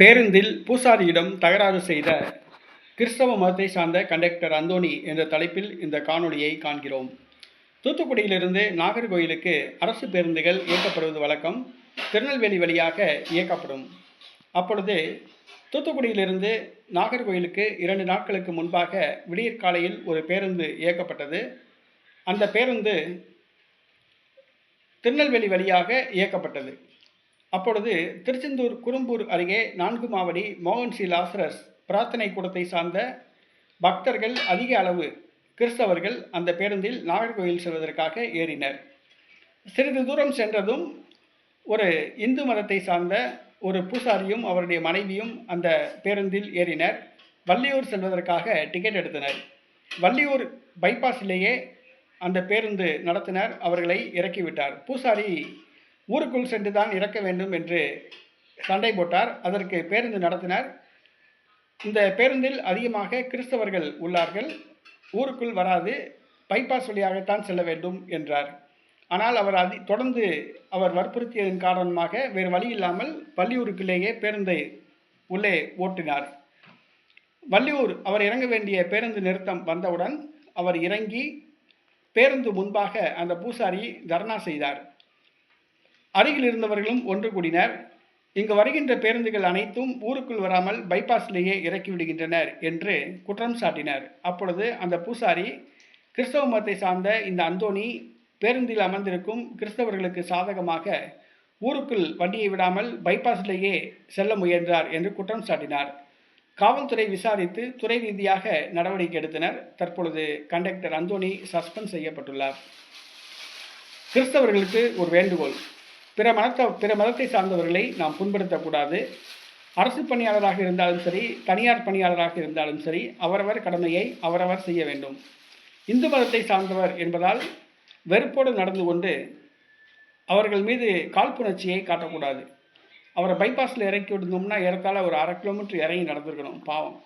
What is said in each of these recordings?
பேருந்தில் பூசாரியிடம் தகராறு செய்த கிறிஸ்தவ மதத்தை சார்ந்த கண்டக்டர் அந்தோணி என்ற தலைப்பில் இந்த காணொளியை காண்கிறோம். தூத்துக்குடியிலிருந்து நாகர்கோயிலுக்கு அரசு பேருந்துகள் இயக்கப்படுவது வழக்கம் திருநெல்வேலி வழியாக இயக்கப்படும். அப்பொழுது தூத்துக்குடியிலிருந்து நாகர்கோயிலுக்கு இரண்டு நாட்களுக்கு முன்பாக விடியற்காலையில் ஒரு பேருந்து இயக்கப்பட்டது. அந்த பேருந்து திருநெல்வேலி வழியாக இயக்கப்பட்டது. அப்பொழுது திருச்செந்தூர் குறும்பூர் அருகே நான்கு மாவடி மோகன்சி லாசரஸ் பிரார்த்தனை கூடத்தை சார்ந்த பக்தர்கள் அதிக அளவு கிறிஸ்தவர்கள் அந்த பேருந்தில் நாகர்கோவில் செல்வதற்காக ஏறினர். சிறிது தூரம் சென்றதும் ஒரு இந்து மதத்தை சார்ந்த ஒரு பூசாரியும் அவருடைய மனைவியும் அந்த பேருந்தில் ஏறினர். வள்ளியூர் செல்வதற்காக டிக்கெட் எடுத்தனர். வள்ளியூர் பைபாஸிலேயே அந்த பேருந்து நடத்தினர். அவர்களை இறக்கிவிட்டார். பூசாரி ஊருக்குள் சென்று தான் இறக்க வேண்டும் என்று சண்டை போட்டார். அதற்கு பேருந்து நடத்தினர். இந்த பேருந்தில் அதிகமாக கிறிஸ்தவர்கள் உள்ளார்கள். ஊருக்குள் வராது. பைபாஸ் வழியாகத்தான் செல்ல வேண்டும் என்றார். ஆனால் அவர் அதி தொடர்ந்து அவர் வற்புறுத்தியதன் காரணமாக வேறு வழி இல்லாமல் வள்ளியூருக்குள்ளேயே பேருந்தை உள்ளே ஓட்டினார். வள்ளியூர் அவர் இறங்க வேண்டிய பேருந்து நிறுத்தம் வந்தவுடன் அவர் இறங்கி பேருந்து முன்பாக அந்த பூசாரி தர்ணா செய்தார். அருகில் இருந்தவர்களும் ஒன்று கூடினர். இங்கு வருகின்ற பேருந்துகள் அனைத்தும் ஊருக்குள் வராமல் பைபாஸ்லேயே இறக்கி விடுகின்றனர் என்று குற்றம் சாட்டினர். அப்பொழுது அந்த பூசாரி கிறிஸ்தவ மதத்தை சார்ந்த இந்த அந்தோணி பேருந்தில் அமர்ந்திருக்கும் கிறிஸ்தவர்களுக்கு சாதகமாக ஊருக்குள் வண்டியை விடாமல் பைபாஸ்லேயே செல்ல முயன்றார் என்று குற்றம் சாட்டினார். காவல்துறை விசாரித்து துறை ரீதியாக நடவடிக்கை எடுத்தனர். தற்பொழுது கண்டக்டர் அந்தோணி சஸ்பெண்ட் செய்யப்பட்டுள்ளார். கிறிஸ்தவர்களுக்கு ஒரு வேண்டுகோள். பிற மதத்தை பிற மதத்தை சார்ந்தவர்களை நாம் புண்படுத்தக்கூடாது. அரசு பணியாளராக இருந்தாலும் சரி தனியார் பணியாளராக இருந்தாலும் சரி அவரவர் கடமையை அவரவர் செய்ய வேண்டும். இந்து மதத்தை சார்ந்தவர் என்பதால் வெறுப்போடு நடந்து கொண்டு அவர்கள் மீது காழ்ப்புணர்ச்சியை காட்டக்கூடாது. அவரை பைபாஸில் இறக்கி விட்டுருந்தோம்னா ஏறத்தாழ ஒரு அரை கிலோமீட்டர் இறங்கி நடந்திருக்கணும் பாவம்.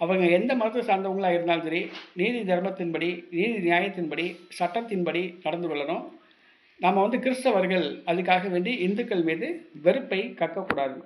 அவங்க எந்த மதத்தை சார்ந்தவங்களாக இருந்தாலும் சரி நீதி தர்மத்தின்படி நீதி நியாயத்தின்படி சட்டத்தின்படி நடந்து கொள்ளணும். நாம் வந்து கிறிஸ்தவர்கள் அதுக்காக வேண்டி இந்துக்கள் மீது வெறுப்பை கக்கக்கூடாது.